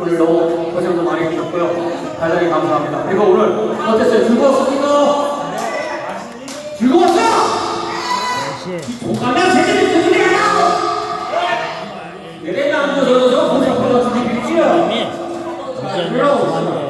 오늘 너무 고생도 많이 해주셨고요. 대단히 감사합니다. 그리고 오늘 어땠어요? 즐거웠습니까? 즐거웠어요? 공감당 제대로 준비해요! 내려앉아서 저거 공작하러 준비 밀지요. 그럼.